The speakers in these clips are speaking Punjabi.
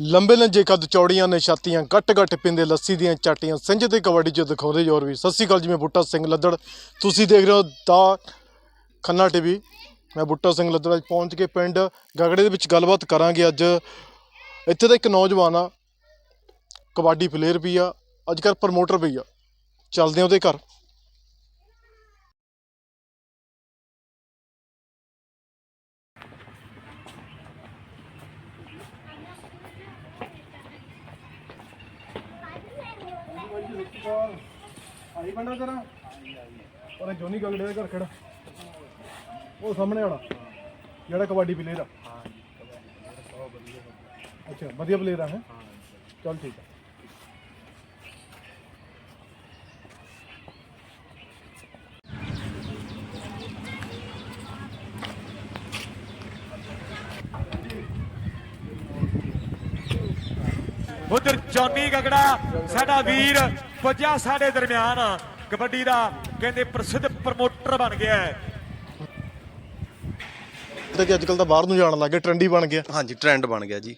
ਲੰਬੇ ਲੰਜੇ ਕੱਦ ਚੌੜੀਆਂ ਨੇ ਛਾਤੀਆਂ ਗੱਟ ਗੱਟ ਪਿੰਦੇ ਲੱਸੀ ਦੀਆਂ ਚਾਟੀਆਂ, ਸਿੰਝ ਤੇ ਕਬੱਡੀ ਚ ਦਿਖਾਉਂਦੇ ਜ਼ੋਰ ਵੀ। ਸਤਿ ਸ਼੍ਰੀ ਅਕਾਲ ਜੀ, ਮੈਂ ਬੁੱਟਾ ਸਿੰਘ ਲੱਦੜ। ਤੁਸੀਂ ਦੇਖ ਰਹੇ ਹੋ ਦਾ ਖੰਨਾ ਟੀਵੀ। ਮੈਂ ਬੁੱਟਾ ਸਿੰਘ ਲੱਦੜ ਅੱਜ ਪਹੁੰਚ ਕੇ ਪਿੰਡ ਗਗੜੇ ਦੇ ਵਿੱਚ ਗੱਲਬਾਤ ਕਰਾਂਗੇ ਅੱਜ। ਇੱਥੇ ਦਾ ਇੱਕ ਨੌਜਵਾਨ ਆ, ਕਬੱਡੀ ਪਲੇਅਰ ਵੀ ਆ, ਅੱਜ ਕੱਲ੍ਹ ਪ੍ਰਮੋਟਰ ਵੀ ਆ। ਚੱਲਦੇ ਆ ਉਹਦੇ ਘਰ। ਆਈ ਬੰਦਾ ਤੇਰਾ? ਪਰ ਜੋਨੀ ਗਗੜੇ ਦੇ ਘਰ ਖੜਾ। ਉਹ ਸਾਹਮਣੇ ਵਾਲਾ, ਜਿਹੜਾ ਕਬੱਡੀ ਪਲੇਅਰ ਆ। ਅੱਛਾ, ਵਧੀਆ ਪਲੇਅਰ ਆ, ਹੈ? ਚਲ ਠੀਕ ਆ। ਉਧਰ ਜੌਨੀ ਗਗੜਾ, ਸਾਡਾ ਵੀਰ ਪੁੱਜਾ ਸਾਡੇ ਦਰਮਿਆਨ ਕਬੱਡੀ ਦਾ ਕਹਿੰਦੇ ਪ੍ਰਸਿੱਧ ਪ੍ਰਮੋਟਰ ਬਣ ਗਿਆ ਹੈ। ਤੇ ਕਿ ਅੱਜ ਕੱਲ ਤਾਂ ਬਾਹਰ ਨੂੰ ਜਾਣ ਲੱਗੇ ਟ੍ਰੈਂਡੀ ਬਣ ਗਿਆ। ਹਾਂਜੀ ਟ੍ਰੈਂਡ ਬਣ ਗਿਆ ਜੀ।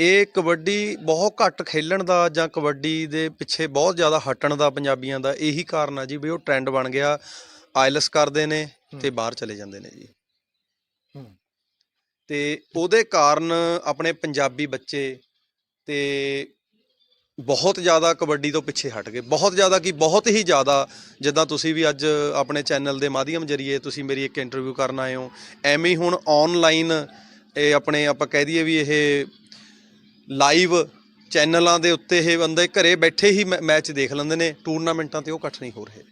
ਇਹ ਕਬੱਡੀ ਬਹੁਤ ਘੱਟ ਖੇਲਣ ਦਾ ਜਾਂ ਕਬੱਡੀ ਦੇ ਪਿੱਛੇ ਬਹੁਤ ਜ਼ਿਆਦਾ ਹਟਣ ਦਾ ਪੰਜਾਬੀਆਂ ਦਾ ਇਹੀ ਕਾਰਨ ਆ ਜੀ ਵੀ ਉਹ ਟ੍ਰੈਂਡ ਬਣ ਗਿਆ ਆਇਲਸ ਕਰਦੇ ਨੇ ਤੇ ਬਾਹਰ ਚਲੇ ਜਾਂਦੇ ਨੇ ਜੀ। ਤੇ ਉਹਦੇ ਕਾਰਨ ਆਪਣੇ ਪੰਜਾਬੀ ਬੱਚੇ ਤੇ ਬਹੁਤ ਜ਼ਿਆਦਾ ਕਬੱਡੀ ਤੋਂ ਪਿੱਛੇ ਹਟ ਗਏ। ਬਹੁਤ ਜ਼ਿਆਦਾ ਕੀ, ਬਹੁਤ ਹੀ ਜ਼ਿਆਦਾ, ਜਿੱਦਾਂ ਤੁਸੀਂ ਵੀ ਅੱਜ ਆਪਣੇ ਚੈਨਲ ਦੇ ਮਾਧਿਅਮ ਜਰੀਏ ਤੁਸੀਂ ਮੇਰੀ ਇੱਕ ਇੰਟਰਵਿਊ ਕਰਨ ਆਏ ਹੋ, ਐਵੇਂ ਹੀ ਹੁਣ ਆਨਲਾਈਨ ਇਹ ਆਪਣੇ ਆਪਾਂ ਕਹਿ ਦਈਏ ਵੀ ਇਹ ਲਾਈਵ ਚੈਨਲਾਂ ਦੇ ਉੱਤੇ ਇਹ ਬੰਦੇ ਘਰੇ ਬੈਠੇ ਹੀ ਮੈ- ਮੈਚ ਦੇਖ ਲੈਂਦੇ ਨੇ ਟੂਰਨਾਮੈਂਟਾਂ ਤੇ ਉਹ ਇਕੱਠ ਨਹੀਂ ਹੋ ਰਹੇ।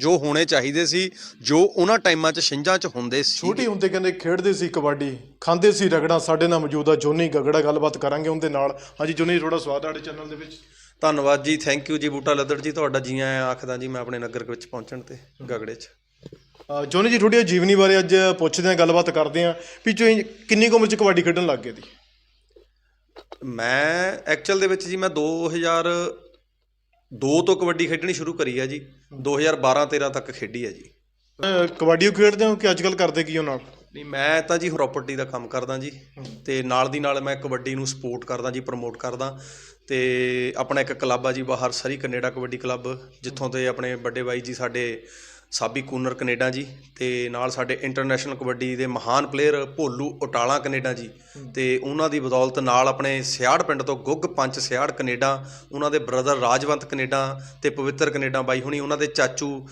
ਜੋ ਹੋਣੇ ਚਾਹੀਦੇ ਸੀ ਜੋ ਉਹਨਾਂ ਟਾਈਮਾਂ 'ਚ ਛਿੰਝਾਂ 'ਚ ਹੁੰਦੇ ਸੀ। ਛੋਟੀ ਹੁੰਦੇ ਕਹਿੰਦੇ ਖੇਡਦੇ ਸੀ ਕਬੱਡੀ ਖਾਂਦੇ ਸੀ ਰਗੜਾ ਸਾਡੇ ਨਾਲ ਮੌਜੂਦ ਆ ਜੋਨੀ ਗਗੜਾ ਗੱਲਬਾਤ ਕਰਾਂਗੇ ਉਹਦੇ ਨਾਲ। ਹਾਂਜੀ ਜੋਨੀ ਥੋੜਾ ਸਵਾਦ ਸਾਡੇ ਚੈਨਲ ਦੇ ਵਿੱਚ। ਧੰਨਵਾਦ ਜੀ ਥੈਂਕ ਯੂ ਜੀ ਬੂਟਾ ਲੱਦੜ ਜੀ ਤੁਹਾਡਾ ਜੀ ਆਇਆਂ ਆਖਦਾ ਜੀ ਮੈਂ ਆਪਣੇ ਨਗਰ ਵਿੱਚ ਪਹੁੰਚਣ ਤੇ ਗਗੜੇ 'ਚ। ਅ, ਜੋਨੀ ਜੀ ਥੋੜੀ ਜੀਵਨੀ ਬਾਰੇ ਅੱਜ ਪੁੱਛਦੇ ਆ ਗੱਲਬਾਤ ਕਰਦੇ ਆ ਵੀ ਇਹ ਕਿੰਨੀ ਕੁ ਉਮਰ ਚ ਕਬੱਡੀ ਖੇਡਣ ਲੱਗ ਗਏ ਦੀ? ਮੈਂ ਐਕਚੁਅਲ ਦੇ ਵਿੱਚ ਜੀ ਮੈਂ 2002 ਤੋਂ ਕਬੱਡੀ ਖੇਡਣੀ ਸ਼ੁਰੂ ਕਰੀ ਹੈ ਜੀ। 2012-13 ਤੱਕ ਖੇਡੀ ਹੈ ਜੀ। ਅ, ਕਬੱਡੀ ਉਹ ਖੇਡਦੇ ਹੋ ਕਿ ਅੱਜ ਕੱਲ ਕਰਦੇ ਕੀ ਹੋ ਨਾਲ? ਨਹੀਂ ਮੈਂ ਤਾਂ ਜੀ ਪ੍ਰਾਪਰਟੀ ਦਾ ਕੰਮ ਕਰਦਾ ਜੀ। ਤੇ ਨਾਲ ਦੀ ਨਾਲ ਮੈਂ ਕਬੱਡੀ ਨੂੰ ਸਪੋਰਟ ਕਰਦਾ ਜੀ ਪ੍ਰਮੋਟ ਕਰਦਾ। ਤੇ ਆਪਣਾ ਇੱਕ ਕਲੱਬ ਆ ਜੀ ਬਾਹਰ ਸਰੀ ਕੈਨੇਡਾ ਕਬੱਡੀ ਕਲੱਬ ਜਿੱਥੋਂ ਤੇ ਆਪਣੇ ਵੱਡੇ ਬਾਈ ਜੀ ਸਾਡੇ ਸਾਬੀ ਕੂਨਰ ਕੈਨੇਡਾ ਜੀ ਤੇ ਨਾਲ ਸਾਡੇ ਇੰਟਰਨੈਸ਼ਨਲ ਕਬੱਡੀ ਦੇ ਮਹਾਨ ਪਲੇਅਰ ਭੋਲੂ ਉਟਾਲਾ ਕੈਨੇਡਾ ਜੀ। ਤੇ ਉਹਨਾਂ ਦੀ ਬਦੌਲਤ ਨਾਲ ਆਪਣੇ ਸਿਆੜ ਪਿੰਡ ਤੋਂ ਗੁੱਗ ਪੰਚ ਸਿਆੜ ਕੈਨੇਡਾ, ਉਹਨਾਂ ਦੇ ਬ੍ਰਦਰ ਰਾਜਵੰਤ ਕੈਨੇਡਾ ਤੇ ਪਵਿੱਤਰ ਕੈਨੇਡਾ ਬਾਈ ਹੁਣੀ, ਉਹਨਾਂ ਦੇ ਚਾਚੂ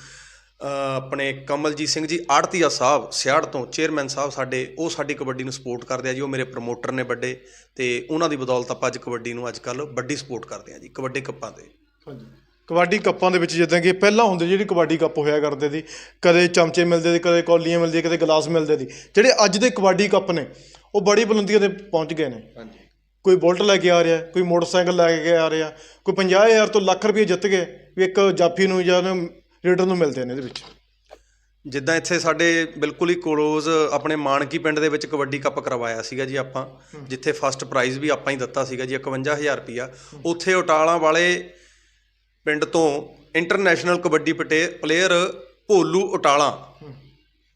ਆਪਣੇ ਕਮਲਜੀਤ ਸਿੰਘ ਜੀ ਆੜਤੀਆ ਸਾਹਿਬ ਸਿਆੜ ਤੋਂ ਚੇਅਰਮੈਨ ਸਾਹਿਬ ਸਾਡੇ, ਉਹ ਸਾਡੀ ਕਬੱਡੀ ਨੂੰ ਸਪੋਰਟ ਕਰਦੇ ਆ ਜੀ, ਉਹ ਮੇਰੇ ਪ੍ਰਮੋਟਰ ਨੇ ਵੱਡੇ ਤੇ ਉਹਨਾਂ ਦੀ ਬਦੌਲਤ ਆਪਾਂ ਅੱਜ ਕਬੱਡੀ ਨੂੰ ਅੱਜ ਕੱਲ ਵੱਡੀ ਸਪੋਰਟ ਕਰਦੇ ਆ ਜੀ, ਕਬੱਡੀ ਕੱਪਾਂ ਤੇ। ਹਾਂਜੀ। ਕਬੱਡੀ ਕੱਪਾਂ ਦੇ ਵਿੱਚ ਜਿੱਦਾਂ ਕਿ ਪਹਿਲਾਂ ਹੁੰਦੇ ਜਿਹੜੀ ਕਬੱਡੀ ਕੱਪ ਹੋਇਆ ਕਰਦੇ ਸੀ ਕਦੇ ਚਮਚੇ ਮਿਲਦੇ ਸੀ ਕਦੇ ਕੌਲੀਆਂ ਮਿਲਦੀਆਂ ਕਦੇ ਗਲਾਸ ਮਿਲਦੇ ਸੀ। ਜਿਹੜੇ ਅੱਜ ਦੇ ਕਬੱਡੀ ਕੱਪ ਨੇ ਉਹ ਬੜੀ ਬੁਲੰਦੀਆਂ ਤੇ ਪਹੁੰਚ ਗਏ ਨੇ। ਹਾਂਜੀ। ਕੋਈ ਬੁਲਟ ਲੈ ਕੇ ਆ ਰਿਹਾ ਕੋਈ ਮੋਟਰਸਾਈਕਲ ਲੈ ਕੇ ਆ ਰਿਹਾ ਕੋਈ 50000 ਤੋਂ ਲੱਖ ਰੁਪਏ ਜਿੱਤ ਗਏ ਵੀ ਇੱਕ ਜਾਫੀ ਨੂੰ ਜਾਂ ਰੀਡਰ ਨੂੰ ਮਿਲਦੇ ਨੇ ਇਹਦੇ ਵਿੱਚ। ਜਿੱਦਾਂ ਇੱਥੇ ਸਾਡੇ ਬਿਲਕੁਲ ਹੀ ਕੋਲੋਜ਼ ਆਪਣੇ ਮਾਨਕੀ ਪਿੰਡ ਦੇ ਵਿੱਚ ਕਬੱਡੀ ਕੱਪ ਕਰਵਾਇਆ ਸੀਗਾ ਜੀ ਆਪਾਂ ਜਿੱਥੇ ਫਸਟ ਪ੍ਰਾਈਜ਼ ਵੀ ਆਪਾਂ ਹੀ ਦਿੱਤਾ ਸੀਗਾ ਜੀ 51000 ਰੁਪਿਆ ਉੱਥੇ ਉਟਾਲਾਂ ਵਾਲੇ ਪਿੰਡ ਤੋਂ ਇੰਟਰਨੈਸ਼ਨਲ ਕਬੱਡੀ ਪਟੇ ਪਲੇਅਰ ਭੋਲੂ ਉਟਾਲਾ।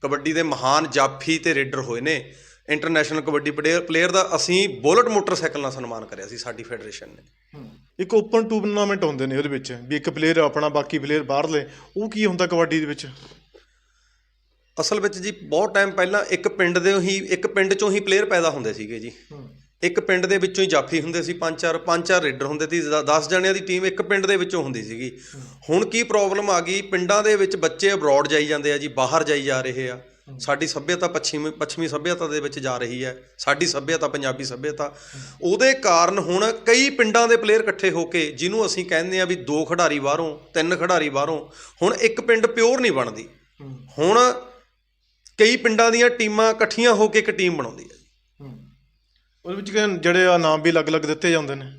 ਕਬੱਡੀ ਦੇ ਮਹਾਨ ਜਾਫੀ ਤੇ ਰੇਡਰ ਹੋਏ ਨੇ। ਇੰਟਰਨੈਸ਼ਨਲ ਕਬੱਡੀ ਪਲੇਅਰ ਪਲੇਅਰ ਦਾ ਅਸੀਂ ਬੁਲਟ ਮੋਟਰਸਾਈਕਲ ਨਾਲ ਸਨਮਾਨ ਕਰਿਆ ਸੀ ਸਾਡੀ ਫੈਡਰੇਸ਼ਨ ਨੇ। ਇੱਕ ਓਪਨ ਟੂਰਨਾਮੈਂਟ ਹੁੰਦੇ ਨੇ ਉਹਦੇ ਵਿੱਚ ਵੀ ਇੱਕ ਪਲੇਅਰ ਆਪਣਾ ਬਾਕੀ ਪਲੇਅਰ ਬਾਹਰਲੇ ਉਹ ਕੀ ਹੁੰਦਾ ਕਬੱਡੀ ਦੇ ਵਿੱਚ? ਅਸਲ ਵਿੱਚ ਜੀ ਬਹੁਤ ਟਾਈਮ ਪਹਿਲਾਂ ਇੱਕ ਪਿੰਡ ਦੇ ਹੀ ਇੱਕ ਪਿੰਡ ਚੋਂ ਹੀ ਪਲੇਅਰ ਪੈਦਾ ਹੁੰਦੇ ਸੀਗੇ ਜੀ। ਇੱਕ ਪਿੰਡ ਦੇ ਵਿੱਚੋਂ ਹੀ ਜਾਫੀ ਹੁੰਦੇ ਸੀ ਪੰਜ ਚਾਰ ਪੰਜ ਚਾਰ ਰੇਡਰ ਹੁੰਦੇ ਸੀ 10 ਜਣਿਆਂ ਦੀ ਟੀਮ ਇੱਕ ਪਿੰਡ ਦੇ ਵਿੱਚੋਂ ਹੁੰਦੀ ਸੀਗੀ। ਹੁਣ ਕੀ ਪ੍ਰੋਬਲਮ ਆ ਗਈ? ਪਿੰਡਾਂ ਦੇ ਵਿੱਚ ਬੱਚੇ ਅਬਰੋਡ ਜਾਈ ਜਾਂਦੇ ਆ ਜੀ ਬਾਹਰ ਜਾਈ ਜਾ ਰਹੇ ਆ। ਸਾਡੀ ਸੱਭਿਅਤਾ ਪੱਛਮੀ ਪੱਛਮੀ ਸੱਭਿਅਤਾ ਦੇ ਵਿੱਚ ਜਾ ਰਹੀ ਹੈ। ਸਾਡੀ ਸੱਭਿਅਤਾ ਪੰਜਾਬੀ ਸੱਭਿਅਤਾ। ਉਹਦੇ ਕਾਰਨ ਹੁਣ ਕਈ ਪਿੰਡਾਂ ਦੇ ਪਲੇਅਰ ਇਕੱਠੇ ਹੋ ਕੇ ਜਿਹਨੂੰ ਅਸੀਂ ਕਹਿੰਦੇ ਆ ਵੀ ਦੋ ਖਿਡਾਰੀ ਬਾਹਰੋਂ ਤਿੰਨ ਖਿਡਾਰੀ ਬਾਹਰੋਂ ਹੁਣ ਇੱਕ ਪਿੰਡ ਪਿਓਰ ਨਹੀਂ ਬਣਦੀ। ਹੁਣ ਕਈ ਪਿੰਡਾਂ ਦੀਆਂ ਟੀਮਾਂ ਇਕੱਠੀਆਂ ਹੋ ਕੇ ਇੱਕ ਟੀਮ ਬਣਾਉਂਦੀ ਹੈ। ਉਹਦੇ ਵਿੱਚ ਕਿ ਜਿਹੜੇ ਆ ਨਾਮ ਵੀ ਅਲੱਗ-ਅਲੱਗ ਦਿੱਤੇ ਜਾਂਦੇ ਨੇ?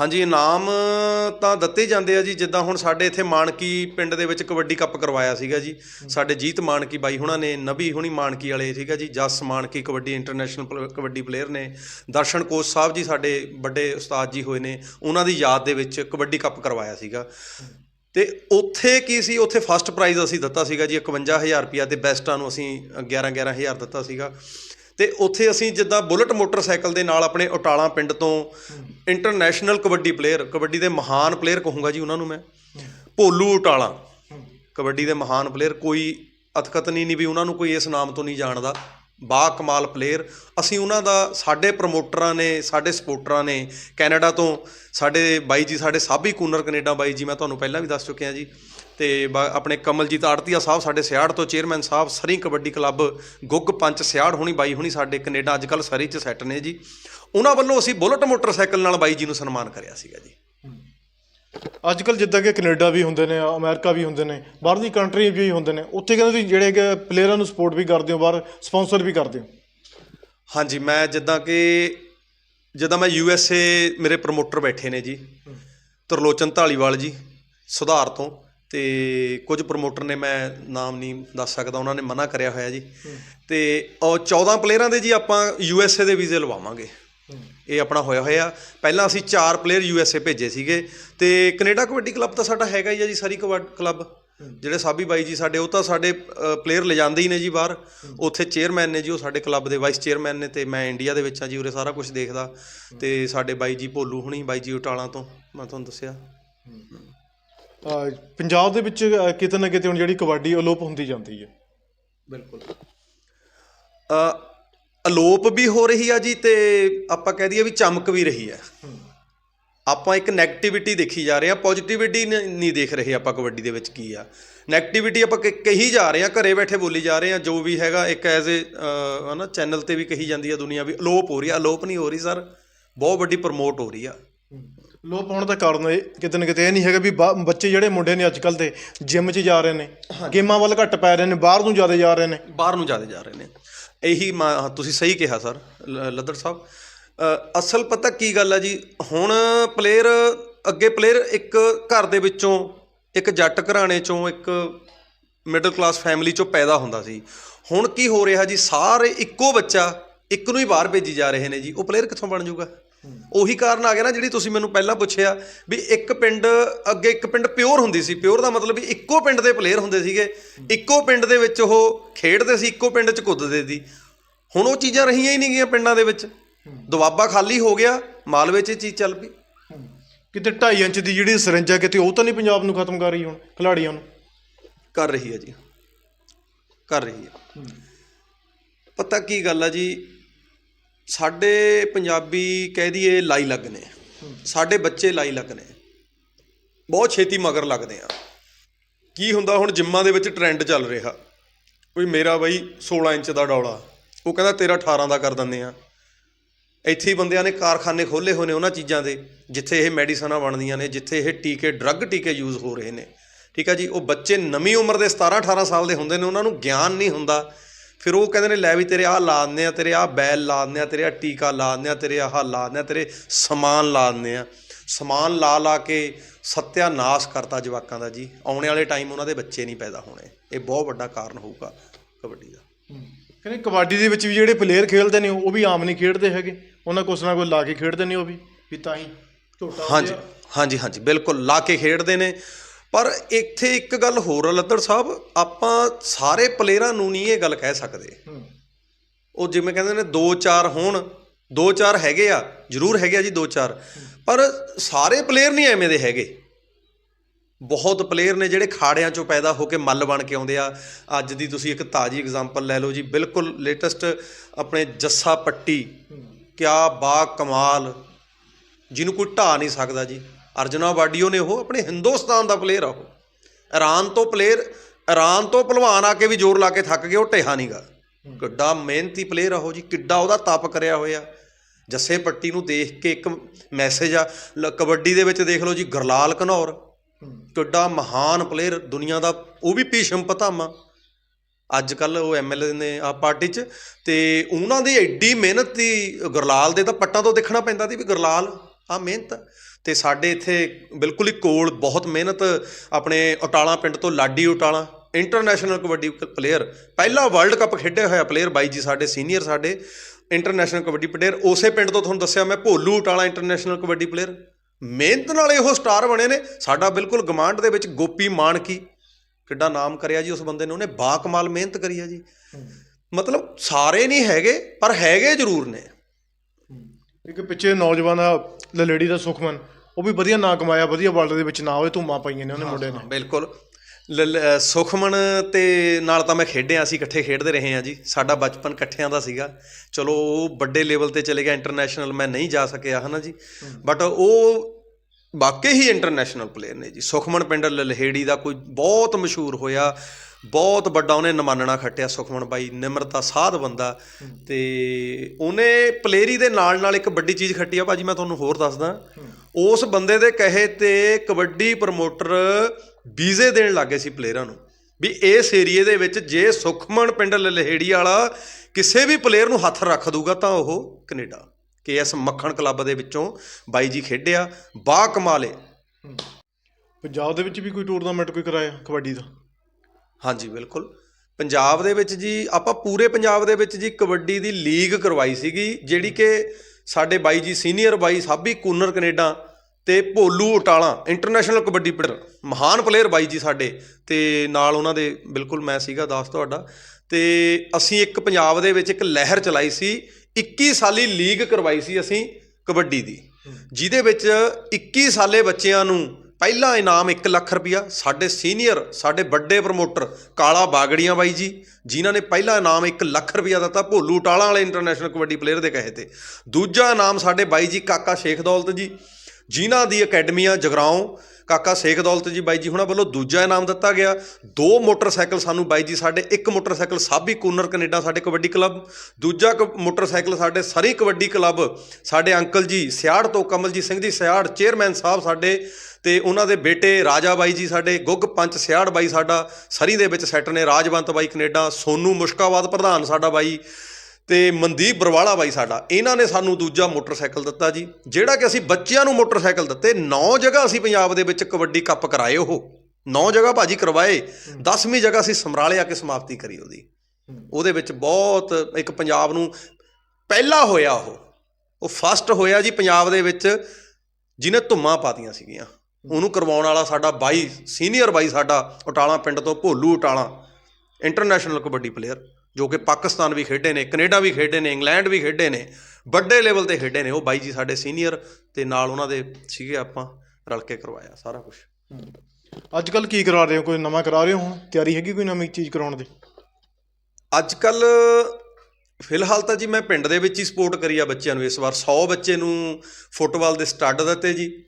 ਹਾਂਜੀ ਇਨਾਮ ਤਾਂ ਦਿੱਤੇ ਜਾਂਦੇ ਆ ਜੀ। ਜਿੱਦਾਂ ਹੁਣ ਸਾਡੇ ਇੱਥੇ ਮਾਨਕੀ ਪਿੰਡ ਦੇ ਵਿੱਚ ਕਬੱਡੀ ਕੱਪ ਕਰਵਾਇਆ ਸੀਗਾ ਜੀ। ਸਾਡੇ ਜੀਤ ਮਾਨਕੀ ਬਾਈ ਹੁਣਾਂ ਨੇ ਨਬੀ ਹੁਣੀ ਮਾਨਕੀ ਵਾਲੇ ਸੀਗਾ ਜੀ। ਜਸ ਮਾਨਕੀ ਕਬੱਡੀ ਇੰਟਰਨੈਸ਼ਨਲ ਪਲ- ਕਬੱਡੀ ਪਲੇਅਰ ਨੇ। ਦਰਸ਼ਨ ਕੋਚ ਸਾਹਿਬ ਜੀ ਸਾਡੇ ਵੱਡੇ ਉਸਤਾਦ ਜੀ ਹੋਏ ਨੇ। ਉਹਨਾਂ ਦੀ ਯਾਦ ਦੇ ਵਿੱਚ ਕਬੱਡੀ ਕੱਪ ਕਰਵਾਇਆ ਸੀਗਾ। ਤੇ ਉੱਥੇ ਕੀ ਸੀ? ਉੱਥੇ ਫਸਟ ਪ੍ਰਾਈਜ਼ ਅਸੀਂ ਦਿੱਤਾ ਸੀਗਾ ਜੀ। 51000 ਰੁਪਿਆ ਤੇ ਬੈਸਟਾਂ ਨੂੰ ਅਸੀਂ 11 11000 ਦਿੱਤਾ ਸੀਗਾ। ਤੇ ਉੱਥੇ ਅਸੀਂ ਜਿੱਦਾਂ ਬੁਲਟ ਮੋਟਰਸਾਈਕਲ ਦੇ ਨਾਲ ਆਪਣੇ ਉਟਾਲਾ ਪਿੰਡ ਤੋਂ ਇੰਟਰਨੈਸ਼ਨਲ ਕਬੱਡੀ ਪਲੇਅਰ, ਕਬੱਡੀ ਦੇ ਮਹਾਨ ਪਲੇਅਰ ਕਹੂੰਗਾ ਜੀ ਉਹਨਾਂ ਨੂੰ ਮੈਂ, ਭੋਲੂ ਉਟਾਲਾ। ਕਬੱਡੀ ਦੇ ਮਹਾਨ ਪਲੇਅਰ ਕੋਈ ਅਥਕਤਨੀ ਨਹੀਂ ਵੀ ਉਹਨਾਂ ਨੂੰ ਕੋਈ ਇਸ ਨਾਮ ਤੋਂ ਨਹੀਂ ਜਾਣਦਾ। ਬਾ ਕਮਾਲ ਪਲੇਅਰ। ਅਸੀਂ ਉਹਨਾਂ ਦਾ, ਸਾਡੇ ਪ੍ਰਮੋਟਰਾਂ ਨੇ, ਸਾਡੇ ਸਪੋਰਟਰਾਂ ਨੇ, ਕੈਨੇਡਾ ਤੋਂ ਸਾਡੇ ਬਾਈ ਜੀ, ਸਾਡੇ ਸਾਬੀ ਕੂਨਰ ਕੈਨੇਡਾ ਬਾਈ ਜੀ, ਮੈਂ ਤੁਹਾਨੂੰ ਪਹਿਲਾਂ ਵੀ ਦੱਸ ਚੁੱਕਿਆ ਜੀ। ਤੇ ਆਪਣੇ ਕਮਲਜੀਤ ਆੜਤੀਆ ਸਾਹਿਬ ਸਾਡੇ ਸਿਆੜ ਤੋਂ ਚੇਅਰਮੈਨ ਸਾਹਿਬ ਸਰੀ ਕਬੱਡੀ ਕਲੱਬ ਗੁੱਗ ਪੰਚ ਸਿਆੜ ਹੋਣੀ ਬਾਈ ਹੋਣੀ ਸਾਡੇ ਕੈਨੇਡਾ ਅੱਜ ਕੱਲ ਸਰੀ 'ਚ ਸੈੱਟ ਨੇ ਜੀ। ਉਹਨਾਂ ਵੱਲੋਂ ਅਸੀਂ ਬੁਲਟ ਮੋਟਰਸਾਈਕਲ ਨਾਲ ਬਾਈ ਜੀ ਨੂੰ ਸਨਮਾਨ ਕਰਿਆ ਸੀਗਾ ਜੀ। ਅੱਜ ਕੱਲ ਜਿੱਦਾਂ ਕਿ ਕੈਨੇਡਾ ਵੀ ਹੁੰਦੇ ਨੇ ਅਮਰੀਕਾ ਵੀ ਹੁੰਦੇ ਨੇ ਬਾਹਰਲੀ ਕੰਟਰੀ ਵੀ ਹੁੰਦੇ ਨੇ ਉੱਥੇ ਕਹਿੰਦੇ ਤੁਸੀਂ ਜਿਹੜੇ ਕਿ ਪਲੇਅਰਾਂ ਨੂੰ ਸਪੋਰਟ ਵੀ ਕਰਦੇ ਹੋ ਬਾਹਰ ਸਪਾਂਸਰ ਵੀ ਕਰਦੇ ਹੋ। ਹਾਂਜੀ ਮੈਂ ਜਿੱਦਾਂ ਕਿ ਜਿੱਦਾਂ ਮੈਂ ਯੂ ਐਸ ਏ ਮੇਰੇ ਪ੍ਰਮੋਟਰ ਬੈਠੇ ਨੇ ਜੀ ਤਰਲੋਚਨ ਢਾਲੀਵਾਲ ਜੀ ਸੁਧਾਰ ਤੋਂ। ਤੇ ਕੁਝ ਪ੍ਰਮੋਟਰ ਨੇ ਮੈਂ ਨਾਮ ਨਹੀਂ ਦੱਸ ਸਕਦਾ ਉਹਨਾਂ ਨੇ ਮਨਾ ਕਰਿਆ ਹੋਇਆ ਜੀ। ਤੇ ਉਹ 14 ਪਲੇਅਰਾਂ ਦੇ ਜੀ ਆਪਾਂ ਯੂ ਐਸ ਏ ਦੇ ਵੀਜ਼ੇ ਲਵਾਵਾਂਗੇ। ਇਹ ਆਪਣਾ ਹੋਇਆ ਹੋਇਆ। ਪਹਿਲਾਂ ਅਸੀਂ 4 ਪਲੇਅਰ ਯੂ ਐਸ ਏ ਭੇਜੇ ਸੀਗੇ। ਤੇ ਕੈਨੇਡਾ ਕਬੱਡੀ ਕਲੱਬ ਤਾਂ ਸਾਡਾ ਹੈਗਾ ਹੀ ਆ ਜੀ ਸਾਰੀ ਕਬੱਡ ਕਲੱਬ ਜਿਹੜੇ ਸਾਬੀ ਬਾਈ ਜੀ ਸਾਡੇ ਉਹ ਤਾਂ ਸਾਡੇ ਪਲੇਅਰ ਲਿਜਾਂਦੇ ਹੀ ਨੇ ਜੀ ਬਾਹਰ। ਉੱਥੇ ਚੇਅਰਮੈਨ ਨੇ ਜੀ ਉਹ ਸਾਡੇ ਕਲੱਬ ਦੇ ਵਾਈਸ ਚੇਅਰਮੈਨ ਨੇ ਤੇ ਮੈਂ ਇੰਡੀਆ ਦੇ ਵਿੱਚ ਆ ਜੀ ਉਰੇ ਸਾਰਾ ਕੁਝ ਦੇਖਦਾ। ਤੇ ਸਾਡੇ ਬਾਈ ਜੀ ਭੋਲੂ ਹੁਣੀ ਬਾਈ ਜੀ ਉਟਾਲਾਂ ਤੋਂ ਮੈਂ ਤੁਹਾਨੂੰ ਦੱਸਿਆ। ਪੰਜਾਬ ਦੇ ਵਿੱਚ ਕਿਤੇ ਨਾ ਕਿਤੇ ਹੁਣ ਜਿਹੜੀ ਕਬੱਡੀ ਅਲੋਪ ਹੁੰਦੀ ਜਾਂਦੀ ਹੈ। ਬਿਲਕੁਲ। ਅ ਅਲੋਪ ਵੀ ਹੋ ਰਹੀ ਆ ਜੀ ਤੇ ਆਪਾਂ ਕਹਿ ਦਈਏ ਵੀ ਚਮਕ ਵੀ ਰਹੀ ਹੈ। ਆਪਾਂ ਇੱਕ 네ਗੇਟਿਵਿਟੀ ਦੇਖੀ ਜਾ ਰਹੇ ਆ ਪੋਜ਼ਿਟਿਵਿਟੀ ਨਹੀਂ ਦੇਖ ਰਹੇ ਆਪਾਂ ਕਬੱਡੀ ਦੇ ਵਿੱਚ ਕੀ ਆ। 네ਗੇਟਿਵਿਟੀ ਆਪਾਂ ਕ- ਕਹੀ ਜਾ ਰਹੇ ਆ ਘਰੇ ਬੈਠੇ ਬੋਲੀ ਜਾ ਰਹੇ ਆ ਜੋ ਵੀ ਹੈਗਾ ਇੱਕ ਐਜ਼ ਏ ਹਨਾ ਚੈਨਲ ਤੇ ਵੀ ਕਹੀ ਜਾਂਦੀ ਆ ਦੁਨੀਆ ਵੀ ਅਲੋਪ ਹੋ ਰਹੀ ਆ। ਅਲੋਪ ਨਹੀਂ ਹੋ ਰਹੀ ਸਰ ਬਹੁਤ ਵੱਡੀ ਪ੍ਰਮੋਟ ਹੋ ਰਹੀ ਆ। ਲੋਪ ਹੋਣ ਦਾ ਕਾਰਨ ਇਹ ਕਿਤੇ ਨਾ ਕਿਤੇ ਇਹ ਨਹੀਂ ਹੈਗਾ ਵੀ ਬਾ- ਬੱਚੇ ਜਿਹੜੇ ਮੁੰਡੇ ਨੇ ਅੱਜ ਕੱਲ ਦੇ ਜਿਮ 'ਚ ਜਾ ਰਹੇ ਨੇ ਗੇਮਾਂ ਵੱਲ ਘੱਟ ਪੈ ਰਹੇ ਨੇ ਬਾਹਰ ਨੂੰ ਜ਼ਿਆਦਾ ਜਾ ਰਹੇ ਨੇ। ਬਾਹਰ ਨੂੰ ਜ਼ਿਆਦਾ ਜਾ ਰਹੇ ਨੇ। ਇਹੀ ਮੈਂ- ਤੁਸੀਂ ਸਹੀ ਕਿਹਾ ਸਰ ਲ- ਲੱਦੜ ਸਾਹਿਬ। ਅ, ਅਸਲ ਪਤਾ ਕੀ ਗੱਲ ਆ ਜੀ ਹੁਣ ਪਲੇਅਰ ਅੱਗੇ ਪਲੇਅਰ ਇੱਕ ਘਰ ਦੇ ਵਿੱਚੋਂ ਇੱਕ ਜੱਟ ਘਰਾਣੇ ਚੋਂ ਇੱਕ ਮਿਡਲ ਕਲਾਸ ਫੈਮਿਲੀ ਚੋਂ ਪੈਦਾ ਹੁੰਦਾ ਸੀ। ਹੁਣ ਕੀ ਹੋ ਰਿਹਾ ਜੀ ਸਾਰੇ ਇੱਕੋ ਬੱਚਾ ਇੱਕ ਨੂੰ ਹੀ ਬਾਹਰ ਭੇਜੀ ਜਾ ਰਹੇ ਨੇ ਜੀ। ਉਹ ਪਲੇਅਰ ਕਿੱਥੋਂ ਬਣ ਜਾਊਗਾ? ਉਹੀ ਕਾਰਨ ਆ ਗਿਆ ਨਾ ਜਿਹੜੀ ਤੁਸੀਂ ਮੈਨੂੰ ਪਹਿਲਾਂ ਪੁੱਛਿਆ ਵੀ ਇੱਕ ਪਿੰਡ ਅੱਗੇ ਇੱਕ ਪਿੰਡ ਪਿਓਰ ਹੁੰਦੀ ਸੀ। ਪਿਓਰ ਦਾ ਮਤਲਬ ਵੀ ਇੱਕੋ ਪਿੰਡ ਦੇ ਪਲੇਅਰ ਹੁੰਦੇ ਸੀਗੇ। ਇੱਕੋ ਪਿੰਡ ਦੇ ਵਿੱਚ ਉਹ ਖੇਡਦੇ ਸੀ ਇੱਕੋ ਪਿੰਡ 'ਚ ਕੁੱਦਦੇ ਸੀ। ਹੁਣ ਉਹ ਚੀਜ਼ਾਂ ਰਹੀਆਂ ਹੀ ਨਹੀਂ ਗਈਆਂ ਪਿੰਡਾਂ ਦੇ ਵਿੱਚ। ਦੁਆਬਾ ਖਾਲੀ ਹੋ ਗਿਆ ਮਾਲਵੇ 'ਚ ਇਹ ਚੀਜ਼ ਚੱਲ ਪਈ। ਕਿਤੇ 2.5 ਇੰਚ ਦੀ ਜਿਹੜੀ ਸਿਰੰਜ ਹੈ ਕਿਤੇ ਉਹ ਤਾਂ ਨਹੀਂ ਪੰਜਾਬ ਨੂੰ ਖਤਮ ਕਰ ਰਹੀ ਹੁਣ ਖਿਲਾੜੀਆਂ ਨੂੰ? ਕਰ ਰਹੀ ਹੈ ਜੀ। ਕਰ ਰਹੀ ਹੈ। ਪਤਾ ਕੀ ਗੱਲ ਆ ਜੀ? ਸਾਡੇ ਪੰਜਾਬੀ ਕਹਿ ਦਈਏ ਲਾਈ ਲੱਗ ਨੇ ਸਾਡੇ ਬੱਚੇ ਲਾਈ ਲੱਗ ਨੇ ਬਹੁਤ ਛੇਤੀ ਮਗਰ ਲੱਗਦੇ ਆ। ਕੀ ਹੁੰਦਾ ਹੁਣ ਜਿੰਮਾਂ ਦੇ ਵਿੱਚ ਟ੍ਰੈਂਡ ਚੱਲ ਰਿਹਾ। ਕੋਈ ਮੇਰਾ ਬਈ 16 ਇੰਚ ਦਾ ਡੌਲਾ, ਉਹ ਕਹਿੰਦਾ ਤੇਰਾ 18 ਦਾ ਕਰ ਦਿੰਦੇ ਆ। ਇੱਥੇ ਹੀ ਬੰਦਿਆਂ ਨੇ ਕਾਰਖਾਨੇ ਖੋਲੇ ਹੋਏ ਨੇ ਉਹਨਾਂ ਚੀਜ਼ਾਂ ਦੇ, ਜਿੱਥੇ ਇਹ ਮੈਡੀਸਨਾਂ ਬਣਦੀਆਂ ਨੇ, ਜਿੱਥੇ ਇਹ ਟੀਕੇ ਡਰੱਗ ਟੀਕੇ ਯੂਜ਼ ਹੋ ਰਹੇ ਨੇ। ਠੀਕ ਆ ਜੀ, ਉਹ ਬੱਚੇ ਨਵੀਂ ਉਮਰ ਦੇ 17 18 ਸਾਲ ਦੇ ਹੁੰਦੇ ਨੇ, ਉਹਨਾਂ ਨੂੰ ਗਿਆਨ ਨਹੀਂ ਹੁੰਦਾ ਫਿਰ ਉਹ ਕਹਿੰਦੇ ਨੇ ਲੈ ਵੀ ਤੇਰੇ ਆਹ ਲਾ ਦਿੰਦੇ ਆ ਤੇਰੇ ਆਹ ਬੈਲ ਲਾ ਦਿੰਦੇ ਆ ਤੇਰੇ ਆਹ ਟੀਕਾ ਲਾ ਦਿੰਦੇ ਆ ਤੇਰੇ ਆਹ ਲਾ ਦਿੰਦੇ ਆ ਤੇਰੇ ਸਮਾਨ ਲਾ ਦਿੰਦੇ ਆ। ਸਮਾਨ ਲਾ ਲਾ ਕੇ ਸੱਤਿਆਨਾਸ਼ ਕਰਤਾ ਜਵਾਕਾਂ ਦਾ ਜੀ। ਆਉਣੇ ਵਾਲੇ ਟਾਈਮ ਉਹਨਾਂ ਦੇ ਬੱਚੇ ਨਹੀਂ ਪੈਦਾ ਹੋਣੇ। ਇਹ ਬਹੁਤ ਵੱਡਾ ਕਾਰਨ ਹੋਊਗਾ ਕਬੱਡੀ ਦਾ। ਕਹਿੰਦੇ ਕਬੱਡੀ ਦੇ ਵਿੱਚ ਵੀ ਜਿਹੜੇ ਪਲੇਅਰ ਖੇਡਦੇ ਨੇ ਉਹ ਵੀ ਆਮ ਨਹੀਂ ਖੇਡਦੇ ਹੈਗੇ। ਉਹਨਾਂ ਕੁਛ ਨਾ ਕੋਈ ਲਾ ਕੇ ਖੇਡਦੇ ਨੇ ਉਹ ਵੀ। ਵੀ ਤਾਂ ਹੀ ਝੋਟਾ ਹਾਂਜੀ ਹਾਂਜੀ ਹਾਂਜੀ ਬਿਲਕੁਲ ਲਾ ਕੇ ਖੇਡਦੇ ਨੇ। ਪਰ ਇੱਥੇ ਇੱਕ ਗੱਲ ਹੋਰ ਲੱਦੜ ਸਾਹਿਬ ਆਪਾਂ ਸਾਰੇ ਪਲੇਅਰਾਂ ਨੂੰ ਨਹੀਂ ਇਹ ਗੱਲ ਕਹਿ ਸਕਦੇ। ਉਹ ਜਿਵੇਂ ਕਹਿੰਦੇ ਨੇ 2-4 ਹੋਣ 2-4 ਹੈਗੇ ਆ ਜ਼ਰੂਰ ਹੈਗੇ ਆ ਜੀ 2-4 ਪਰ ਸਾਰੇ ਪਲੇਅਰ ਨਹੀਂ ਐਵੇਂ ਦੇ ਹੈਗੇ। ਬਹੁਤ ਪਲੇਅਰ ਨੇ ਜਿਹੜੇ ਖਾੜਿਆਂ ਚੋਂ ਪੈਦਾ ਹੋ ਕੇ ਮੱਲ ਬਣ ਕੇ ਆਉਂਦੇ ਆ। ਅੱਜ ਦੀ ਤੁਸੀਂ ਇੱਕ ਤਾਜੀ ਐਗਜ਼ਾਮਪਲ ਲੈ ਲਓ ਜੀ ਬਿਲਕੁਲ ਲੇਟੈਸਟ ਆਪਣੇ ਜੱਸਾ ਪੱਟੀ। ਕਿਆ ਬਾ ਕਮਾਲ ਜਿਹਨੂੰ ਕੋਈ ਢਾ ਨਹੀਂ ਸਕਦਾ ਜੀ। ਅਰਜਨਾ ਵਾਡੀਓ ਨੇ ਉਹ ਆਪਣੇ ਹਿੰਦੁਸਤਾਨ ਦਾ ਪਲੇਅਰ ਆ ਉਹ। ਇਰਾਨ ਤੋਂ ਪਲੇਅਰ ਇਰਾਨ ਤੋਂ ਪਹਿਲਵਾਨ ਆ ਕੇ ਵੀ ਜ਼ੋਰ ਲਾ ਕੇ ਥੱਕ ਗਏ, ਉਹ ਢੇਹਾ ਨਹੀਂਗਾ ਗੱਡਾ ਮਿਹਨਤੀ ਪਲੇਅਰ ਆ ਉਹ ਜੀ, ਕਿੱਡਾ ਉਹਦਾ ਤਪ ਕਰਿਆ ਹੋਇਆ। ਜੱਸੇ ਪੱਟੀ ਨੂੰ ਦੇਖ ਕੇ ਇੱਕ ਮੈਸੇਜ ਆ, ਲ- ਕਬੱਡੀ ਦੇ ਵਿੱਚ ਦੇਖ ਲਓ ਜੀ, ਗਰਲਾਲ ਘਨੌਰ। ਕਿੱਡਾ ਮਹਾਨ ਪਲੇਅਰ ਦੁਨੀਆ ਦਾ, ਉਹ ਵੀ ਭੀਸ਼ਮ ਪਤਾਮਾ ਅੱਜ ਕੱਲ ਉਹ ਐਮਐਲਏ ਨੇ ਆ ਪਾਰਟੀ 'ਚ ਤੇ ਉਹਨਾਂ ਦੀ ਐਡੀ ਮਿਹਨਤ ਦੀ ਗੁਰਲਾਲ ਦੇ ਤਾਂ ਪੱਟਾਂ ਤੋਂ ਦੇਖਣਾ ਪੈਂਦਾ ਸੀ ਵੀ ਗੁਰਲਾਲ ਆ ਮਿਹਨਤ। ਤੇ ਸਾਡੇ ਇੱਥੇ ਬਿਲਕੁਲ ਹੀ ਕੋਲ ਬਹੁਤ ਮਿਹਨਤ ਆਪਣੇ ਉਟਾਲਾ ਪਿੰਡ ਤੋਂ ਲਾਡੀ ਉਟਾਲਾ ਇੰਟਰਨੈਸ਼ਨਲ ਕਬੱਡੀ ਪਲੇਅਰ ਪਹਿਲਾ ਵਰਲਡ ਕੱਪ ਖੇਡਿਆ ਹੋਇਆ ਪਲੇਅਰ ਬਾਈ ਜੀ ਸਾਡੇ ਸੀਨੀਅਰ ਸਾਡੇ ਇੰਟਰਨੈਸ਼ਨਲ ਕਬੱਡੀ ਪਲੇਅਰ ਉਸੇ ਪਿੰਡ ਤੋਂ ਤੁਹਾਨੂੰ ਦੱਸਿਆ ਮੈਂ ਭੋਲੂ ਉਟਾਲਾ ਇੰਟਰਨੈਸ਼ਨਲ ਕਬੱਡੀ ਪਲੇਅਰ ਮਿਹਨਤ ਨਾਲ ਇਹੋ ਸਟਾਰ ਬਣੇ ਨੇ। ਸਾਡਾ ਬਿਲਕੁਲ ਗਮਾਂਡ ਦੇ ਵਿੱਚ ਗੋਪੀ ਮਾਨਕੀ ਕਿੱਡਾ ਨਾਮ ਕਰਿਆ ਜੀ ਉਸ ਬੰਦੇ ਨੇ ਉਹਨੇ ਬਾ ਕਮਾਲ ਮਿਹਨਤ ਕਰੀ ਆ ਜੀ। ਮਤਲਬ ਸਾਰੇ ਨਹੀਂ ਹੈਗੇ ਪਰ ਹੈਗੇ ਜ਼ਰੂਰ ਨੇ। ਇੱਕ ਪਿੱਛੇ ਨੌਜਵਾਨ ਆ ਲਲੇੜੀ ਦਾ ਸੁਖਮਨ ਉਹ ਵੀ ਵਧੀਆ ਨਾਂ ਕਮਾਇਆ ਵਧੀਆ ਵਰਲਡ ਦੇ ਵਿੱਚ ਨਾਂ ਹੋਏ ਧੂਮਾਂ ਪਾਈਆਂ ਨੇ ਉਹਨੇ ਮੁੰਡੇ ਨੇ। ਬਿਲਕੁਲ। ਲ- ਸੁਖਮਨ ਤੇ ਨਾਲ ਤਾਂ ਮੈਂ ਖੇਡਿਆ ਸੀ ਇਕੱਠੇ ਖੇਡਦੇ ਰਹੇ ਹਾਂ ਜੀ। ਸਾਡਾ ਬਚਪਨ ਇਕੱਠਿਆਂ ਦਾ ਸੀਗਾ। ਚਲੋ ਉਹ ਵੱਡੇ ਲੈਵਲ ਤੇ ਚਲੇ ਗਿਆ ਇੰਟਰਨੈਸ਼ਨਲ ਮੈਂ ਨਹੀਂ ਜਾ ਸਕਿਆ ਹਨਾ ਜੀ? ਬਟ ਉਹ ਵਾਕਈ ਹੀ ਇੰਟਰਨੈਸ਼ਨਲ ਪਲੇਅਰ ਨੇ ਜੀ। ਸੁਖਮਨ ਪਿੰਡ ਲਲਹੇੜੀ ਦਾ ਕੋਈ ਬਹੁਤ ਮਸ਼ਹੂਰ ਹੋਇਆ। ਬਹੁਤ ਵੱਡਾ ਉਹਨੇ ਨਮਾਨਣਾ ਖੱਟਿਆ ਸੁਖਮਨ ਬਾਈ, ਨਿਮਰਤਾ ਸਾਧ ਬੰਦਾ। ਤੇ ਉਹਨੇ ਪਲੇਅਰੀ ਦੇ ਨਾਲ ਨਾਲ ਇੱਕ ਵੱਡੀ ਚੀਜ਼ ਖੱਟੀ ਆ, ਭਾਜੀ ਮੈਂ ਤੁਹਾਨੂੰ ਹੋਰ ਦੱਸਦਾ। ਉਸ ਬੰਦੇ ਦੇ ਕਹੇ ਤੇ ਕਬੱਡੀ ਪ੍ਰਮੋਟਰ ਵੀਜ਼ੇ ਦੇਣ ਲੱਗੇ ਸੀ ਪਲੇਅਰਾਂ ਨੂੰ। ਵੀ ਇਸ ਏਰੀਏ ਦੇ ਵਿੱਚ ਜੇ ਸੁਖਮਨ ਪਿੰਡ ਲਲਹੇੜੀ ਵਾਲਾ ਕਿਸੇ ਵੀ ਪਲੇਅਰ ਨੂੰ ਹੱਥ ਰੱਖ ਦੂਗਾ ਤਾਂ ਉਹ ਕੈਨੇਡਾ। ਕੇਐਸ ਮੱਖਣ ਕਲੱਬ ਦੇ ਵਿੱਚੋਂ ਬਾਈ ਜੀ ਖੇਡਿਆ ਬਾ ਕਮਾਲੇ ਪੰਜਾਬ ਦੇ ਵਿੱਚ ਵੀ ਕੋਈ ਟੂਰਨਾਮੈਂਟ ਕੋਈ ਕਰਾਇਆ ਕਬੱਡੀ ਦਾ? ਹਾਂਜੀ ਬਿਲਕੁਲ। ਪੰਜਾਬ ਦੇ ਵਿੱਚ ਜੀ ਆਪਾਂ ਪੂਰੇ ਪੰਜਾਬ ਦੇ ਵਿੱਚ ਜੀ ਕਬੱਡੀ ਦੀ ਲੀਗ ਕਰਵਾਈ ਸੀਗੀ ਜਿਹੜੀ ਕਿ ਸਾਡੇ ਬਾਈ ਜੀ ਸੀਨੀਅਰ ਬਾਈ ਸਾਬੀ ਕੂਨਰ ਕੈਨੇਡਾ ਤੇ ਭੋਲੂ ਉਟਾਲਾ ਇੰਟਰਨੈਸ਼ਨਲ ਕਬੱਡੀ ਪਲੇਅਰ ਮਹਾਨ ਪਲੇਅਰ ਬਾਈ ਜੀ ਸਾਡੇ ਤੇ ਨਾਲ ਉਹਨਾਂ ਦੇ ਬਿਲਕੁਲ ਮੈਂ ਸੀਗਾ ਦਾਸ ਤੁਹਾਡਾ। ਤੇ ਅਸੀਂ ਇੱਕ ਪੰਜਾਬ ਦੇ ਵਿੱਚ ਇੱਕ ਲਹਿਰ ਚਲਾਈ ਸੀ 21 ਸਾਲੀ ਲੀਗ ਕਰਵਾਈ ਸੀ ਅਸੀਂ ਕਬੱਡੀ ਦੀ ਜਿਹਦੇ ਵਿੱਚ 21 ਸਾਲੇ ਬੱਚਿਆਂ ਨੂੰ ਪਹਿਲਾ ਇਨਾਮ 1 ਲੱਖ ਰੁਪਇਆ ਸਾਡੇ ਸੀਨੀਅਰ, ਸਾਡੇ ਵੱਡੇ ਪ੍ਰਮੋਟਰ, ਕਾਲਾ ਬਾਗੜੀਆਂ ਬਾਈ ਜੀ, ਜਿਨ੍ਹਾਂ ਨੇ ਪਹਿਲਾ ਇਨਾਮ 1 ਲੱਖ ਰੁਪਇਆ ਦਿੱਤਾ ਭੋਲੂ ਟਾਲਾਂ ਵਾਲੇ ਇੰਟਰਨੈਸ਼ਨਲ ਕਬੱਡੀ ਪਲੇਅਰ ਦੇ ਕਹੇ ਤੇ। ਦੂਜਾ ਇਨਾਮ ਸਾਡੇ ਬਾਈ ਜੀ ਕਾਕਾ ਸ਼ੇਖ ਦੌਲਤ ਜੀ, ਜਿਨ੍ਹਾਂ ਦੀ ਅਕੈਡਮੀਆਂ ਜਗਰਾਉਂ ਕਾਕਾ ਸ਼ੇਖ ਦੌਲਤ ਜੀ ਬਾਈ ਜੀ ਹੁਣਾਂ ਵੱਲੋਂ ਦੂਜਾ ਇਨਾਮ ਦਿੱਤਾ ਗਿਆ। ਦੋ ਮੋਟਰਸਾਈਕਲ ਸਾਨੂੰ ਬਾਈ ਜੀ ਸਾਡੇ, ਇੱਕ ਮੋਟਰਸਾਈਕਲ ਸਾਬੀ ਕੂਨਰ ਕੈਨੇਡਾ ਸਾਡੇ ਕਬੱਡੀ ਕਲੱਬ, ਦੂਜਾ ਕ- ਮੋਟਰਸਾਈਕਲ ਸਾਡੇ ਸਰੀ ਕਬੱਡੀ ਕਲੱਬ, ਸਾਡੇ ਅੰਕਲ ਜੀ ਸਿਆੜ ਤੋਂ ਕਮਲਜੀਤ ਸਿੰਘ ਜੀ ਸਿਆੜ, ਚੇਅਰਮੈਨ ਸਾਹਿਬ ਸਾਡੇ ਤੇ ਉਹਨਾਂ ਦੇ ਬੇਟੇ ਰਾਜਾ ਬਾਈ ਜੀ ਸਾਡੇ, ਗੁੱਗ ਪੰਚ ਸਿਆੜ ਬਾਈ ਸਾਡਾ, ਸਰੀ ਦੇ ਵਿੱਚ ਸੈੱਟ ਨੇ ਰਾਜਵੰਤ ਬਾਈ ਕੈਨੇਡਾ, ਸੋਨੂ ਮੁਸ਼ਕਾਬਾਦ ਪ੍ਰਧਾਨ ਸਾਡਾ ਬਾਈ। ਤੇ ਮਨਦੀਪ ਬਰਵਾਲਾ ਬਾਈ ਸਾਡਾ, ਇਹਨਾਂ ਨੇ ਸਾਨੂੰ ਦੂਜਾ ਮੋਟਰਸਾਈਕਲ ਦਿੱਤਾ ਜੀ, ਜਿਹੜਾ ਕਿ ਅਸੀਂ ਬੱਚਿਆਂ ਨੂੰ ਮੋਟਰਸਾਈਕਲ ਦਿੱਤੇ 9 ਜਗ੍ਹਾ ਅਸੀਂ ਪੰਜਾਬ ਦੇ ਵਿੱਚ ਕਬੱਡੀ ਕੱਪ ਕਰਾਏ ਉਹ 9 ਜਗ੍ਹਾ ਭਾਜੀ ਕਰਵਾਏ 10ਵੀਂ ਜਗ੍ਹਾ ਅਸੀਂ ਸਮਰਾਲੇ ਆ ਕੇ ਸਮਾਪਤੀ ਕਰੀ ਉਹਦੀ। ਉਹਦੇ ਵਿੱਚ ਬਹੁਤ ਇੱਕ ਪੰਜਾਬ ਨੂੰ ਪਹਿਲਾ ਹੋਇਆ ਉਹ ਉਹ ਫਸਟ ਹੋਇਆ ਜੀ ਪੰਜਾਬ ਦੇ ਵਿੱਚ, ਜਿਹਨੇ ਧੁੰਮਾਂ ਪਾਤੀਆਂ ਸੀਗੀਆਂ। ਉਹਨੂੰ ਕਰਵਾਉਣ ਵਾਲਾ ਸਾਡਾ ਬਾਈ ਸੀਨੀਅਰ ਬਾਈ ਸਾਡਾ, ਉਟਾਲਾ ਪਿੰਡ ਤੋਂ ਭੋਲੂ ਉਟਾਲਾ ਇੰਟਰਨੈਸ਼ਨਲ ਕਬੱਡੀ ਪਲੇਅਰ ਜੋ ਕਿ ਪਾਕਿਸਤਾਨ ਵੀ ਖੇਡੇ ਨੇ ਕੈਨੇਡਾ ਵੀ ਖੇਡੇ ਨੇ ਇੰਗਲੈਂਡ ਵੀ ਖੇਡੇ ਨੇ ਵੱਡੇ ਲੈਵਲ ਤੇ ਖੇਡੇ ਨੇ ਉਹ ਬਾਈ ਜੀ ਸਾਡੇ ਸੀਨੀਅਰ ਤੇ ਨਾਲ ਉਹਨਾਂ ਦੇ ਸੀਗੇ ਆਪਾਂ ਰਲ ਕੇ ਕਰਵਾਇਆ ਸਾਰਾ ਕੁਝ ਅੱਜ ਕੱਲ ਕੀ ਕਰਾ ਰਹੇ ਹੋ? ਕੋਈ ਨਵਾਂ ਕਰਾ ਰਹੇ ਹੋ? ਹੁਣ ਤਿਆਰੀ ਹੈਗੀ ਕੋਈ ਨਵੀਂ ਚੀਜ਼ ਕਰਾਉਣ ਦੀ? ਅੱਜ ਕੱਲ ਫਿਲਹਾਲ ਤਾਂ ਜੀ ਮੈਂ ਪਿੰਡ ਦੇ ਵਿੱਚ ਹੀ ਸਪੋਰਟ ਕਰੀ ਆ ਬੱਚਿਆਂ ਨੂੰ ਇਸ ਵਾਰ। 100 ਬੱਚੇ ਨੂੰ ਫੁੱਟਬਾਲ ਦੇ ਸਟੱਡ ਦਿੱਤੇ ਜੀ।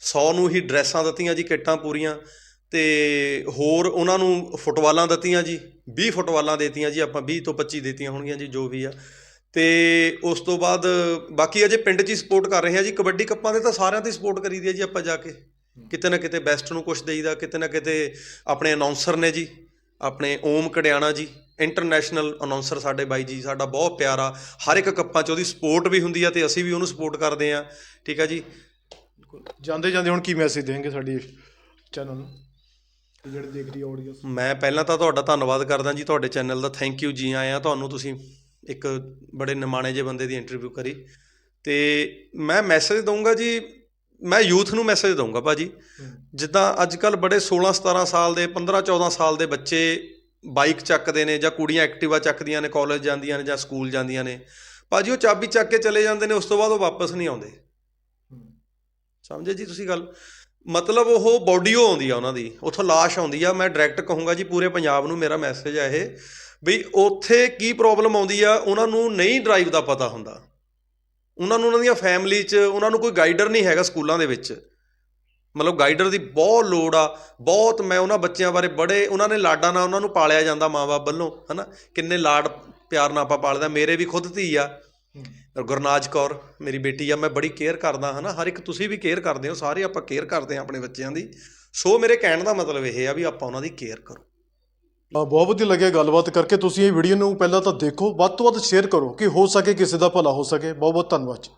100 ਨੂੰ ਹੀ ਡਰੈਸਾਂ ਦਿੱਤੀਆਂ ਜੀ ਕਿੱਟਾਂ ਪੂਰੀਆਂ। ਤੇ ਹੋਰ ਉਹਨਾਂ ਨੂੰ ਫੁੱਟਬਾਲਾਂ ਦਿੱਤੀਆਂ ਜੀ 20 ਫੁੱਟਬਾਲਾਂ ਦੇਤੀਆਂ ਜੀ ਆਪਾਂ 20 ਤੋਂ 25 ਦੇਤੀਆਂ ਹੋਣਗੀਆਂ ਜੀ ਜੋ ਵੀ ਆ। ਤੇ ਉਸ ਤੋਂ ਬਾਅਦ ਬਾਕੀ ਅਜੇ ਪਿੰਡ 'ਚ ਹੀ ਸਪੋਰਟ ਕਰ ਰਹੇ ਆ ਜੀ ਕਬੱਡੀ ਕੱਪਾਂ ਦੇ ਤਾਂ ਸਾਰਿਆਂ ਦੀ ਸਪੋਰਟ ਕਰੀਦੀ ਹੈ ਜੀ ਆਪਾਂ ਜਾ ਕੇ। ਕਿਤੇ ਨਾ ਕਿਤੇ ਬੈਸਟ ਨੂੰ ਕੁਝ ਦੇਈਦਾ ਕਿਤੇ ਨਾ ਕਿਤੇ ਆਪਣੇ ਅਨਾਉਂਸਰ ਨੇ ਜੀ ਆਪਣੇ ਓਮ ਕੜਿਆਣਾ ਜੀ ਇੰਟਰਨੈਸ਼ਨਲ ਅਨਾਉਂਸਰ ਸਾਡੇ ਬਾਈ ਜੀ ਸਾਡਾ ਬਹੁਤ ਪਿਆਰਾ ਹਰ ਇੱਕ ਕੱਪਾਂ 'ਚ ਉਹਦੀ ਸਪੋਰਟ ਵੀ ਹੁੰਦੀ ਆ ਤੇ ਅਸੀਂ ਵੀ ਉਹਨੂੰ ਸਪੋਰਟ ਕਰਦੇ ਆ ਠੀਕ ਆ ਜੀ? ਜਾਂਦੇ ਜਾਂਦੇ ਹੁਣ ਕੀ ਮੈਸੇਜ ਦੇਣਗੇ ਸਾਡੀ ਚੈਨਲ ਨੂੰ? ਜਿਹੜੇ ਦੇਖ ਰਹੀ ਆਡੀਅנס ਮੈਂ ਪਹਿਲਾਂ ਤਾਂ ਤੁਹਾਡਾ ਧੰਨਵਾਦ ਕਰਦਾ ਜੀ ਤੁਹਾਡੇ ਚੈਨਲ ਦਾ। ਥੈਂਕ ਯੂ ਜੀ ਆਇਆਂ ਤੁਹਾਨੂੰ ਤੁਸੀਂ ਇੱਕ ਬੜੇ ਨਿਮਾਣੇ ਜਿਹੇ ਬੰਦੇ ਦੀ ਇੰਟਰਵਿਊ ਕਰੀ। ਤੇ ਮੈਂ ਮੈਸੇਜ ਦਊਂਗਾ ਜੀ ਮੈਂ ਯੂਥ ਨੂੰ ਮੈਸੇਜ ਦਊਂਗਾ ਭਾਜੀ। ਜਿੱਦਾਂ ਅੱਜ ਕੱਲ ਬੜੇ 16 17 ਸਾਲ ਦੇ 15 14 ਸਾਲ ਦੇ ਬੱਚੇ ਬਾਈਕ ਚੱਕਦੇ ਨੇ ਜਾਂ ਕੁੜੀਆਂ ਐਕਟਿਵਾ ਚੱਕਦੀਆਂ ਨੇ ਕਾਲਜ ਜਾਂਦੀਆਂ ਨੇ ਜਾਂ ਸਕੂਲ ਜਾਂਦੀਆਂ ਨੇ। ਭਾਜੀ ਉਹ ਚਾਬੀ ਚੱਕ ਕੇ ਚਲੇ ਜਾਂਦੇ ਨੇ ਉਸ ਤੋਂ ਬਾਅਦ ਉਹ ਵਾਪਸ ਨਹੀਂ ਆਉਂਦੇ। ਸਮਝੇ ਜੀ ਤੁਸੀਂ ਗੱਲ? ਮਤਲਬ ਉਹ ਬੋਡੀਓ ਆਉਂਦੀ ਆ ਉਹਨਾਂ ਦੀ, ਉੱਥੋਂ ਲਾਸ਼ ਆਉਂਦੀ ਆ। ਮੈਂ ਡਾਇਰੈਕਟ ਕਹੂੰਗਾ ਜੀ, ਪੂਰੇ ਪੰਜਾਬ ਨੂੰ ਮੇਰਾ ਮੈਸੇਜ ਆ ਇਹ ਵੀ ਉੱਥੇ ਕੀ ਪ੍ਰੋਬਲਮ ਆਉਂਦੀ ਆ, ਉਹਨਾਂ ਨੂੰ ਨਹੀਂ ਡਰਾਈਵ ਦਾ ਪਤਾ ਹੁੰਦਾ। ਉਹਨਾਂ ਨੂੰ, ਉਹਨਾਂ ਦੀਆਂ ਫੈਮਿਲੀ 'ਚ ਉਹਨਾਂ ਨੂੰ ਕੋਈ ਗਾਈਡਰ ਨਹੀਂ ਹੈਗਾ ਸਕੂਲਾਂ ਦੇ ਵਿੱਚ। ਮਤਲਬ ਗਾਈਡਰ ਦੀ ਬਹੁਤ ਲੋੜ ਆ, ਬਹੁਤ ਮੈਂ ਉਹਨਾਂ ਬੱਚਿਆਂ ਬਾਰੇ ਬੜੇ, ਉਹਨਾਂ ਨੇ ਲਾਡਾਂ ਨਾਲ ਉਹਨਾਂ ਨੂੰ ਪਾਲਿਆ ਜਾਂਦਾ ਮਾਂ-ਬਾਪ ਵੱਲੋਂ, ਹਨਾ? ਕਿੰਨੇ ਲਾਡ ਪਿਆਰ ਨਾਲ ਆਪਾਂ ਪਾਲਦਾ ਮੇਰੇ ਵੀ ਖੁਦ ਧੀ ਆ। ਗੁਰਨਾਜ ਕੌਰ, ਮੇਰੀ ਬੇਟੀ ਆ, ਮੈਂ ਬੜੀ ਕੇਅਰ ਕਰਦਾ ਹਨਾ ਹਰ ਇੱਕ ਤੁਸੀਂ ਵੀ ਕੇਅਰ ਕਰਦੇ ਹੋ, ਸਾਰੇ ਆਪਾਂ ਕੇਅਰ ਕਰਦੇ ਹਾਂ ਆਪਣੇ ਬੱਚਿਆਂ ਦੀ। ਸੋ ਮੇਰੇ ਕਹਿਣ ਦਾ ਮਤਲਬ ਇਹ ਆ ਵੀ ਆਪਾਂ ਉਹਨਾਂ ਦੀ ਕੇਅਰ ਕਰੋ। ਆ ਬਹੁਤ ਵਧੀਆ ਲੱਗਿਆ ਗੱਲਬਾਤ ਕਰਕੇ, ਤੁਸੀਂ ਇਹ ਵੀਡੀਓ ਨੂੰ ਪਹਿਲਾਂ ਤਾਂ ਦੇਖੋ, ਵੱਧ ਤੋਂ ਵੱਧ ਸ਼ੇਅਰ ਕਰੋ ਕਿ ਹੋ ਸਕੇ ਕਿਸੇ ਦਾ ਭਲਾ ਹੋ ਸਕੇ। ਬਹੁਤ ਬਹੁਤ ਧੰਨਵਾਦ ਜੀ।